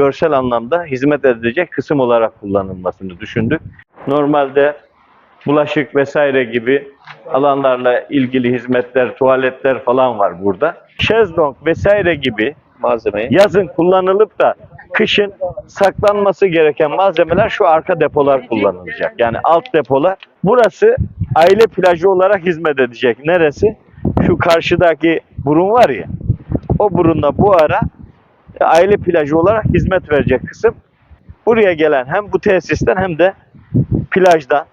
görsel anlamda hizmet edecek kısım olarak kullanılmasını düşündük. Normalde bulaşık vesaire gibi alanlarla ilgili hizmetler, tuvaletler falan var burada. Şezlong vesaire gibi malzemeyi. yazın kullanılıp da kışın saklanması gereken malzemeler şu arka depolar kullanılacak. Yani alt depolar. Burası aile plajı olarak hizmet edecek. Neresi? Şu karşıdaki burun var ya. O burunla bu ara aile plajı olarak hizmet verecek kısım. Buraya gelen hem bu tesisten hem de plajdan.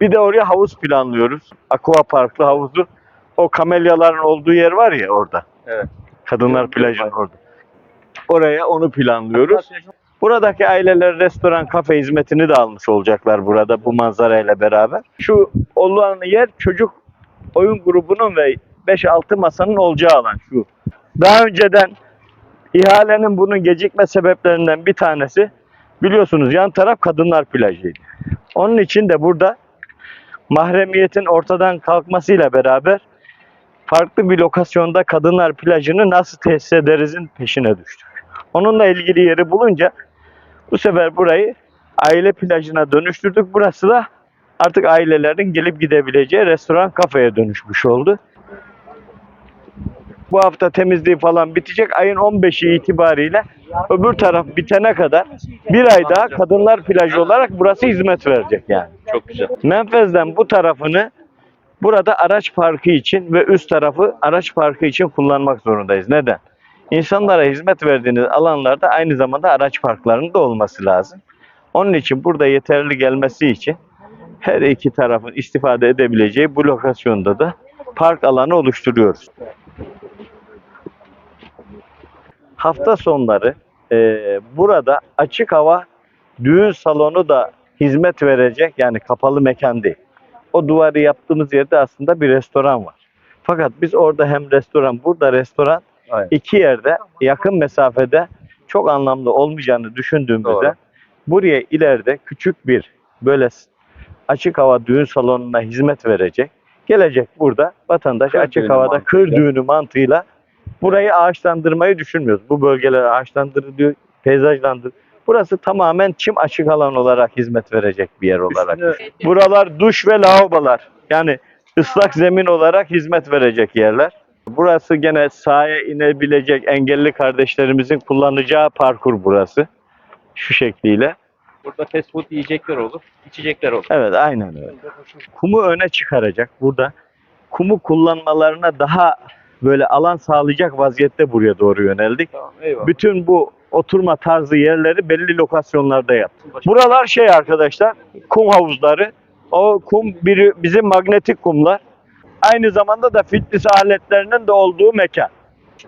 Bir de oraya havuz planlıyoruz. Aqua Parklı havuzu. O kamelyaların olduğu yer var ya orada. Evet. Kadınlar plajının orada. Oraya onu planlıyoruz. Buradaki aileler restoran, kafe hizmetini de almış olacaklar burada bu manzarayla beraber. Şu olan yer çocuk oyun grubunun ve 5-6 masanın olacağı alan şu. Daha önceden ihalenin bunun gecikme sebeplerinden bir tanesi biliyorsunuz yan taraf kadınlar plajıydı. Onun için de burada mahremiyetin ortadan kalkmasıyla beraber farklı bir lokasyonda kadınlar plajını nasıl tesis ederizin peşine düştük. Onunla ilgili yeri bulunca bu sefer burayı aile plajına dönüştürdük. Burası da artık ailelerin gelip gidebileceği restoran kafeye dönüşmüş oldu. Bu hafta temizliği falan bitecek. Ayın 15'i itibariyle öbür taraf bitene kadar bir ay daha kadınlar plajı olarak burası hizmet verecek yani. Çok güzel. Menfez'den bu tarafını burada araç parkı için ve üst tarafı araç parkı için kullanmak zorundayız. Neden? İnsanlara hizmet verdiğiniz alanlarda aynı zamanda araç parklarının da olması lazım. Onun için burada yeterli gelmesi için her iki tarafın istifade edebileceği bu lokasyonda da park alanı oluşturuyoruz. Hafta sonları eee, burada açık hava düğün salonu da hizmet verecek yani kapalı mekan değil. O duvarı yaptığımız yerde aslında bir restoran var. Fakat biz orada hem restoran, burada restoran Aynen. iki yerde yakın mesafede çok anlamlı olmayacağını düşündüğümüzde Doğru. buraya ileride küçük bir böyle açık hava düğün salonuna hizmet verecek. Gelecek burada vatandaş Kır açık havada kır mantığıyla. düğünü mantığıyla burayı ağaçlandırmayı düşünmüyoruz. Bu bölgeler ağaçlandırılıyor, peyzajlandır. Burası tamamen çim açık alan olarak hizmet verecek bir yer olarak. Üstüne Buralar duş ve lavabolar. Yani ıslak zemin olarak hizmet verecek yerler. Burası gene sahaya inebilecek engelli kardeşlerimizin kullanacağı parkur burası. Şu şekliyle. burada fast food yiyecekler olur, içecekler olur. Evet aynen öyle. Kumu öne çıkaracak burada. Kumu kullanmalarına daha böyle alan sağlayacak vaziyette buraya doğru yöneldik. Tamam, eyvallah. Bütün bu oturma tarzı yerleri belli lokasyonlarda yaptık. Buralar şey arkadaşlar, kum havuzları. O kum biri bizim magnetik kumlar. Aynı zamanda da fitness aletlerinin de olduğu mekan.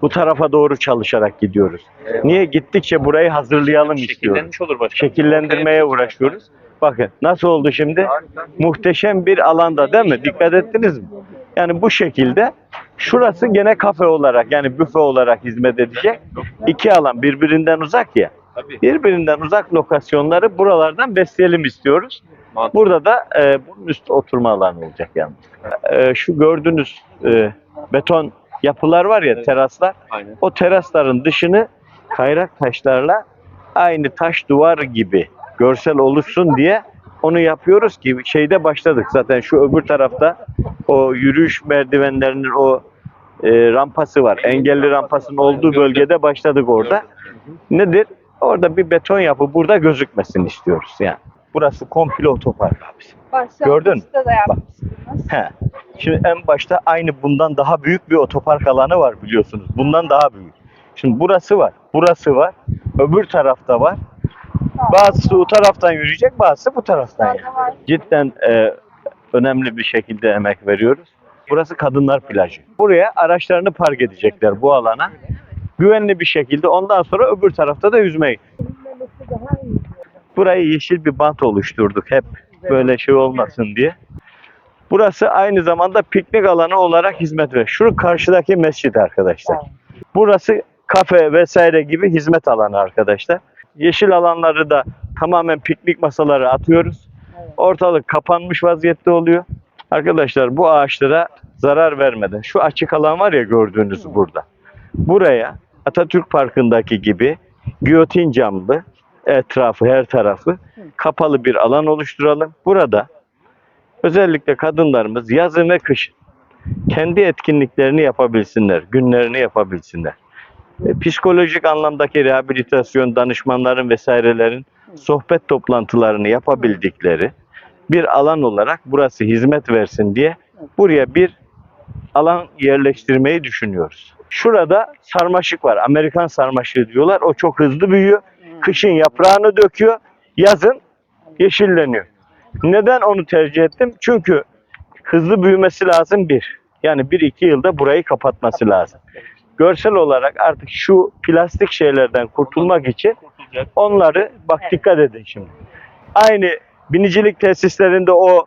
Bu tarafa doğru çalışarak gidiyoruz. Eyvallah. Niye? Gittikçe burayı hazırlayalım istiyoruz. Şekillenmiş olur başkanım. Şekillendirmeye uğraşıyoruz. Bakın nasıl oldu şimdi? Muhteşem bir alanda değil mi? Dikkat ettiniz mi? Yani bu şekilde şurası gene kafe olarak yani büfe olarak hizmet edecek. İki alan birbirinden uzak ya. Tabii. Birbirinden uzak lokasyonları buralardan besleyelim istiyoruz. Mantıklı. Burada da e, bunun üst oturma alanı olacak yalnız. E, şu gördüğünüz e, beton yapılar var ya Evet. teraslar. Aynen. O terasların dışını kayrak taşlarla aynı taş duvar gibi görsel oluşsun diye onu yapıyoruz ki şeyde başladık zaten şu öbür tarafta o yürüyüş merdivenlerinin o e, rampası var. Engelli rampasının olduğu bölgede başladık orada. Nedir? Orada bir beton yapı burada gözükmesini istiyoruz yani. Burası komple otopark abi. Gördün mü? Da. He. Şimdi en başta aynı bundan daha büyük bir otopark alanı var biliyorsunuz. Bundan daha büyük. Şimdi burası var, burası var, öbür tarafta var. Bazısı o taraftan yürüyecek, bazısı bu taraftan. Yani. Cidden e, önemli bir şekilde emek veriyoruz. Burası kadınlar plajı. Buraya araçlarını park edecekler bu alana. Güvenli bir şekilde ondan sonra öbür tarafta da yüzmeyi. Burayı yeşil bir bant oluşturduk hep böyle şey olmasın diye. Burası aynı zamanda piknik alanı olarak hizmet veriyor. Şu karşıdaki mescid arkadaşlar. Burası kafe vesaire gibi hizmet alanı arkadaşlar. Yeşil alanları da tamamen piknik masaları atıyoruz. Ortalık kapanmış vaziyette oluyor. Arkadaşlar bu ağaçlara zarar vermeden şu açık alan var ya gördüğünüz burada. Buraya Atatürk Parkı'ndaki gibi giyotin camlı etrafı her tarafı kapalı bir alan oluşturalım. Burada özellikle kadınlarımız yazın ve kışın kendi etkinliklerini yapabilsinler, günlerini yapabilsinler. E, Psikolojik anlamdaki rehabilitasyon danışmanların vesairelerin sohbet toplantılarını yapabildikleri bir alan olarak burası hizmet versin diye buraya bir alan yerleştirmeyi düşünüyoruz. Şurada sarmaşık var. Amerikan sarmaşığı diyorlar. O çok hızlı büyüyor. Kışın yaprağını döküyor. Yazın yeşilleniyor. Neden onu tercih ettim? Çünkü hızlı büyümesi lazım bir. Yani bir iki yılda burayı kapatması lazım. Görsel olarak artık şu plastik şeylerden kurtulmak için onları bak dikkat edin şimdi. Aynı binicilik tesislerinde o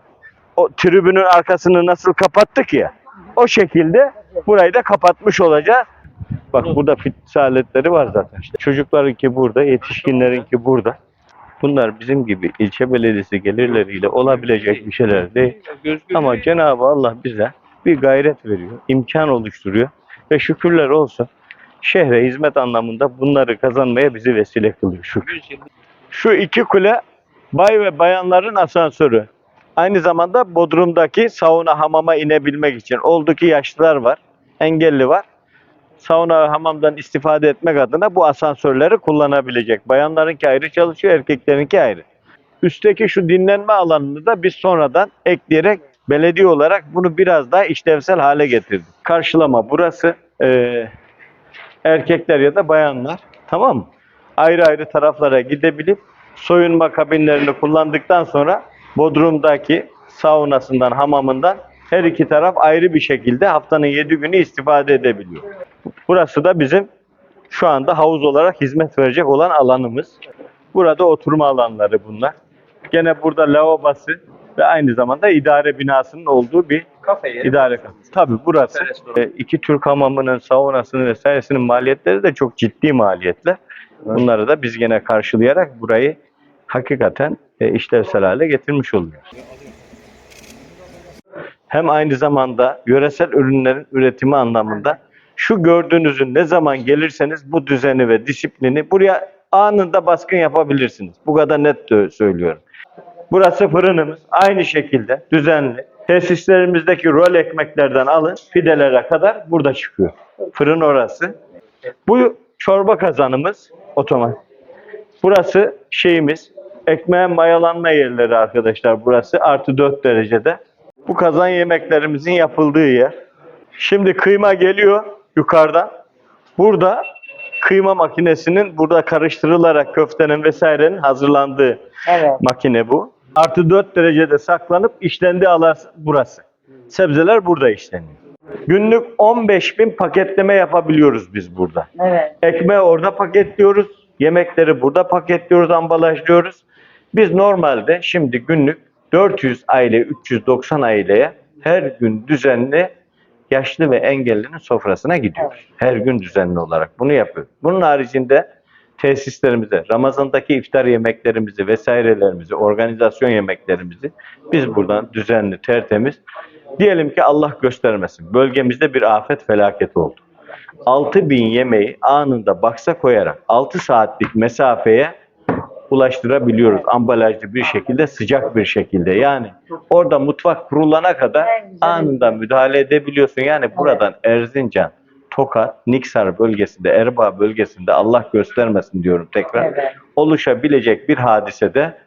o tribünün arkasını nasıl kapattık ya. O şekilde burayı da kapatmış olacağız. Bak burada fitness aletleri var zaten. İşte çocuklarınki burada, yetişkinlerinki burada. Bunlar bizim gibi ilçe belediyesi gelirleriyle olabilecek bir şeyler değil. Ama Cenab-ı Allah bize bir gayret veriyor, imkan oluşturuyor ve şükürler olsun şehre hizmet anlamında bunları kazanmaya bizi vesile kılıyor şükür. 100 yıllık Şu iki kule bay ve bayanların asansörü. Aynı zamanda Bodrum'daki sauna hamama inebilmek için. Oldu ki yaşlılar var, engelli var. Sauna ve hamamdan istifade etmek adına bu asansörleri kullanabilecek. Bayanlarınki ayrı çalışıyor, erkeklerinki ayrı. Üstteki şu dinlenme alanını da biz sonradan ekleyerek belediye olarak bunu biraz daha işlevsel hale getirdik. Karşılama burası. Ee, erkekler ya da bayanlar tamam mı? Ayrı ayrı taraflara gidebilip soyunma kabinlerini kullandıktan sonra Bodrum'daki saunasından, hamamından her iki taraf ayrı bir şekilde haftanın 7 günü istifade edebiliyor. Burası da bizim şu anda havuz olarak hizmet verecek olan alanımız. Burada oturma alanları bunlar. Gene burada lavabosu ve aynı zamanda idare binasının olduğu bir kafe yeri. idare Tabii burası Kafe, e, iki Türk hamamının, saunasının vesairesinin maliyetleri de çok ciddi maliyetler. Bunları da biz gene karşılayarak burayı hakikaten e, işlevsel hale getirmiş oluyoruz. Hem aynı zamanda yöresel ürünlerin üretimi anlamında şu gördüğünüzün ne zaman gelirseniz bu düzeni ve disiplini buraya anında baskın yapabilirsiniz. Bu kadar net de söylüyorum. Burası fırınımız. Aynı şekilde düzenli. Tesislerimizdeki rol ekmeklerden alın fidelere kadar burada çıkıyor. Fırın orası. Bu çorba kazanımız otomatik. Burası şeyimiz ekmeğin mayalanma yerleri arkadaşlar burası artı 4 derecede. Bu kazan yemeklerimizin yapıldığı yer. Şimdi kıyma geliyor yukarıdan. Burada kıyma makinesinin burada karıştırılarak köftenin vesairenin hazırlandığı Evet. makine bu. Artı 4 derecede saklanıp işlendiği alan burası. Sebzeler burada işleniyor. Günlük 15 bin paketleme yapabiliyoruz biz burada. Evet. Ekmeği orada paketliyoruz. Yemekleri burada paketliyoruz, ambalajlıyoruz. Biz normalde şimdi günlük 400 aile, 390 aileye her gün düzenli yaşlı ve engellinin sofrasına gidiyoruz. Her gün düzenli olarak bunu yapıyoruz. Bunun haricinde tesislerimize, Ramazan'daki iftar yemeklerimizi vesairelerimizi, organizasyon yemeklerimizi biz buradan düzenli, tertemiz diyelim ki Allah göstermesin bölgemizde bir afet felaket oldu. 6000 yemeği anında baksa koyarak 6 saatlik mesafeye ulaştırabiliyoruz ambalajlı bir şekilde sıcak bir şekilde. Yani orada mutfak kurulana kadar anında müdahale edebiliyorsun. Yani buradan Erzincan Tokat, Niksar bölgesinde, Erbaa bölgesinde Allah göstermesin diyorum tekrar Evet. oluşabilecek bir hadisede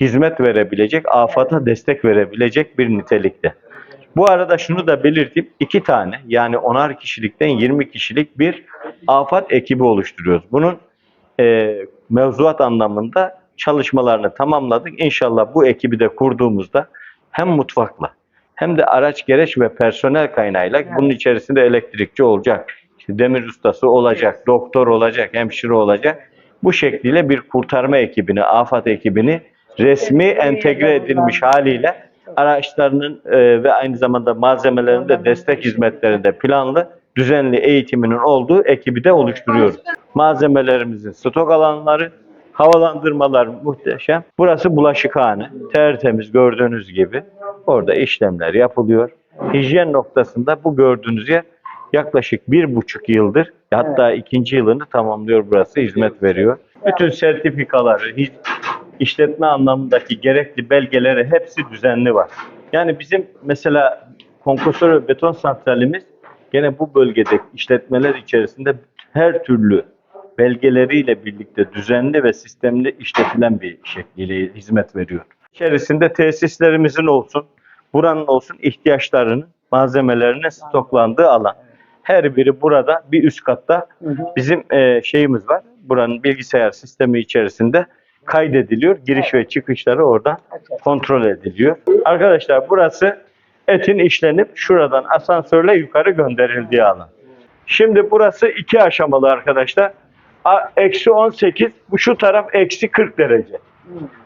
hizmet verebilecek, afata destek verebilecek bir nitelikte. Bu arada şunu da belirteyim. iki tane yani onar kişilikten 20 kişilik bir afat ekibi oluşturuyoruz. Bunun e, mevzuat anlamında çalışmalarını tamamladık. İnşallah bu ekibi de kurduğumuzda hem mutfakla hem de araç gereç ve personel kaynağıyla bunun içerisinde elektrikçi olacak, işte demir ustası olacak, doktor olacak, hemşire olacak. Bu şekliyle bir kurtarma ekibini, afat ekibini resmi entegre edilmiş haliyle araçlarının e, ve aynı zamanda malzemelerinin de destek hizmetlerinde planlı, düzenli eğitiminin olduğu ekibi de oluşturuyoruz. Malzemelerimizin stok alanları, havalandırmalar muhteşem. Burası bulaşıkhane. Tertemiz gördüğünüz gibi. Orada işlemler yapılıyor. Hijyen noktasında bu gördüğünüz yer yaklaşık bir buçuk yıldır hatta ikinci yılını tamamlıyor burası hizmet veriyor. Bütün sertifikaları, işletme anlamındaki gerekli belgeleri hepsi düzenli var. Yani bizim mesela ve beton santralimiz gene bu bölgedeki işletmeler içerisinde her türlü belgeleriyle birlikte düzenli ve sistemli işletilen bir şekliyle hizmet veriyor. İçerisinde tesislerimizin olsun, buranın olsun ihtiyaçlarının, malzemelerinin stoklandığı alan. Her biri burada bir üst katta bizim e, şeyimiz var. Buranın bilgisayar sistemi içerisinde kaydediliyor. Giriş ve çıkışları oradan kontrol ediliyor. Arkadaşlar burası etin işlenip şuradan asansörle yukarı gönderildiği alan. Şimdi burası iki aşamalı arkadaşlar. Eksi 18, bu şu taraf eksi 40 derece.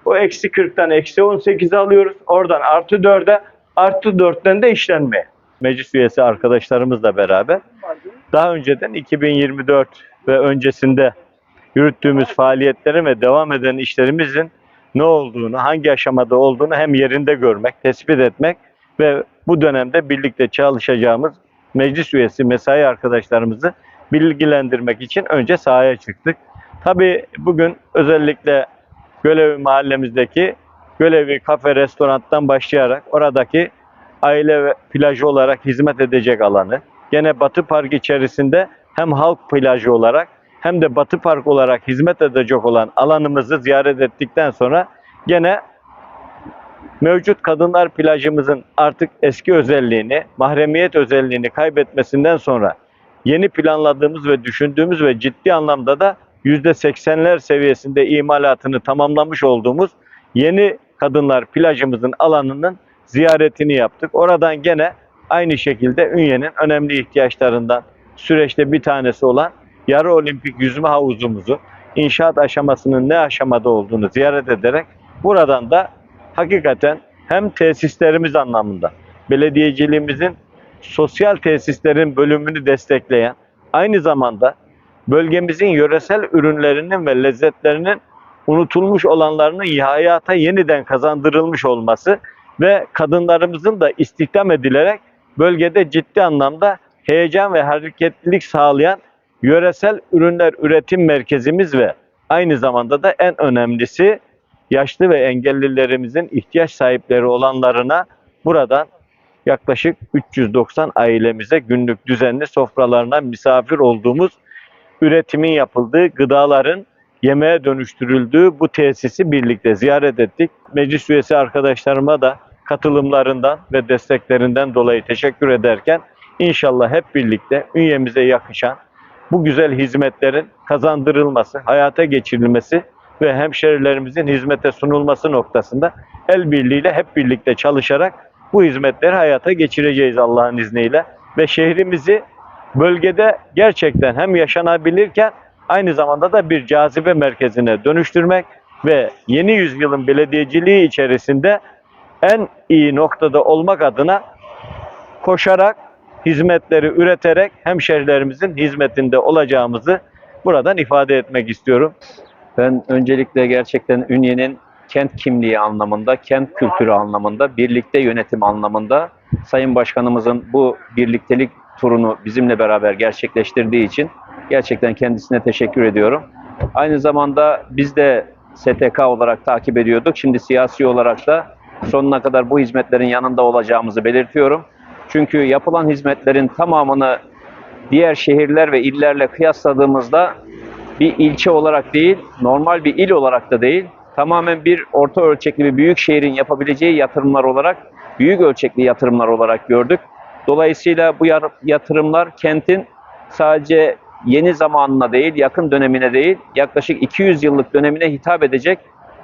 O eksi 40'tan eksi 18'i alıyoruz. Oradan artı 4'e, artı 4'ten de işlenmeye. Meclis üyesi arkadaşlarımızla beraber daha önceden 2024 ve öncesinde yürüttüğümüz faaliyetlerin ve devam eden işlerimizin ne olduğunu, hangi aşamada olduğunu hem yerinde görmek, tespit etmek ve bu dönemde birlikte çalışacağımız meclis üyesi mesai arkadaşlarımızı bilgilendirmek için önce sahaya çıktık. Tabii bugün özellikle Gölevi mahallemizdeki Gölevi kafe restorandan başlayarak oradaki aile ve plajı olarak hizmet edecek alanı, gene Batı Park içerisinde hem halk plajı olarak hem de Batı Park olarak hizmet edecek olan alanımızı ziyaret ettikten sonra gene mevcut kadınlar plajımızın artık eski özelliğini, mahremiyet özelliğini kaybetmesinden sonra yeni planladığımız ve düşündüğümüz ve ciddi anlamda da %80'ler seviyesinde imalatını tamamlamış olduğumuz yeni kadınlar plajımızın alanının ziyaretini yaptık. Oradan gene aynı şekilde Ünye'nin önemli ihtiyaçlarından süreçte bir tanesi olan yarı olimpik yüzme havuzumuzu inşaat aşamasının ne aşamada olduğunu ziyaret ederek buradan da hakikaten hem tesislerimiz anlamında belediyeciliğimizin sosyal tesislerin bölümünü destekleyen aynı zamanda bölgemizin yöresel ürünlerinin ve lezzetlerinin unutulmuş olanlarının hayata yeniden kazandırılmış olması ve kadınlarımızın da istihdam edilerek bölgede ciddi anlamda heyecan ve hareketlilik sağlayan yöresel ürünler üretim merkezimiz ve aynı zamanda da en önemlisi yaşlı ve engellilerimizin ihtiyaç sahipleri olanlarına buradan yaklaşık 390 ailemize günlük düzenli sofralarına misafir olduğumuz üretimin yapıldığı gıdaların yemeğe dönüştürüldüğü bu tesisi birlikte ziyaret ettik. Meclis üyesi arkadaşlarıma da katılımlarından ve desteklerinden dolayı teşekkür ederken inşallah hep birlikte ünyemize yakışan bu güzel hizmetlerin kazandırılması, hayata geçirilmesi ve hemşerilerimizin hizmete sunulması noktasında el birliğiyle hep birlikte çalışarak bu hizmetleri hayata geçireceğiz Allah'ın izniyle ve şehrimizi bölgede gerçekten hem yaşanabilirken aynı zamanda da bir cazibe merkezine dönüştürmek ve yeni yüzyılın belediyeciliği içerisinde en iyi noktada olmak adına koşarak, hizmetleri üreterek hemşerilerimizin hizmetinde olacağımızı buradan ifade etmek istiyorum. Ben öncelikle gerçekten Ünye'nin kent kimliği anlamında, kent kültürü anlamında, birlikte yönetim anlamında Sayın Başkanımızın bu birliktelik turunu bizimle beraber gerçekleştirdiği için gerçekten kendisine teşekkür ediyorum. Aynı zamanda biz de STK olarak takip ediyorduk. Şimdi siyasi olarak da sonuna kadar bu hizmetlerin yanında olacağımızı belirtiyorum. Çünkü yapılan hizmetlerin tamamını diğer şehirler ve illerle kıyasladığımızda bir ilçe olarak değil, normal bir il olarak da değil, tamamen bir orta ölçekli bir büyük şehrin yapabileceği yatırımlar olarak, büyük ölçekli yatırımlar olarak gördük. Dolayısıyla bu yatırımlar kentin sadece yeni zamanına değil, yakın dönemine değil, yaklaşık 200 yıllık dönemine hitap edecek,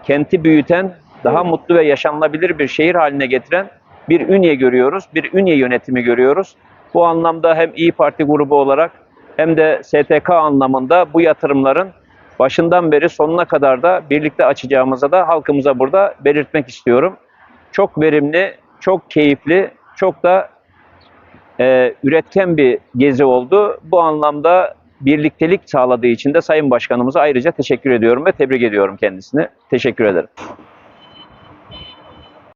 kenti büyüten, daha mutlu ve yaşanılabilir bir şehir haline getiren bir ünye görüyoruz, bir ünye yönetimi görüyoruz. Bu anlamda hem İyi Parti grubu olarak hem de STK anlamında bu yatırımların başından beri sonuna kadar da birlikte açacağımıza da halkımıza burada belirtmek istiyorum. Çok verimli, çok keyifli, çok da e, üretken bir gezi oldu. Bu anlamda birliktelik sağladığı için de Sayın Başkanımıza ayrıca teşekkür ediyorum ve tebrik ediyorum kendisini. Teşekkür ederim.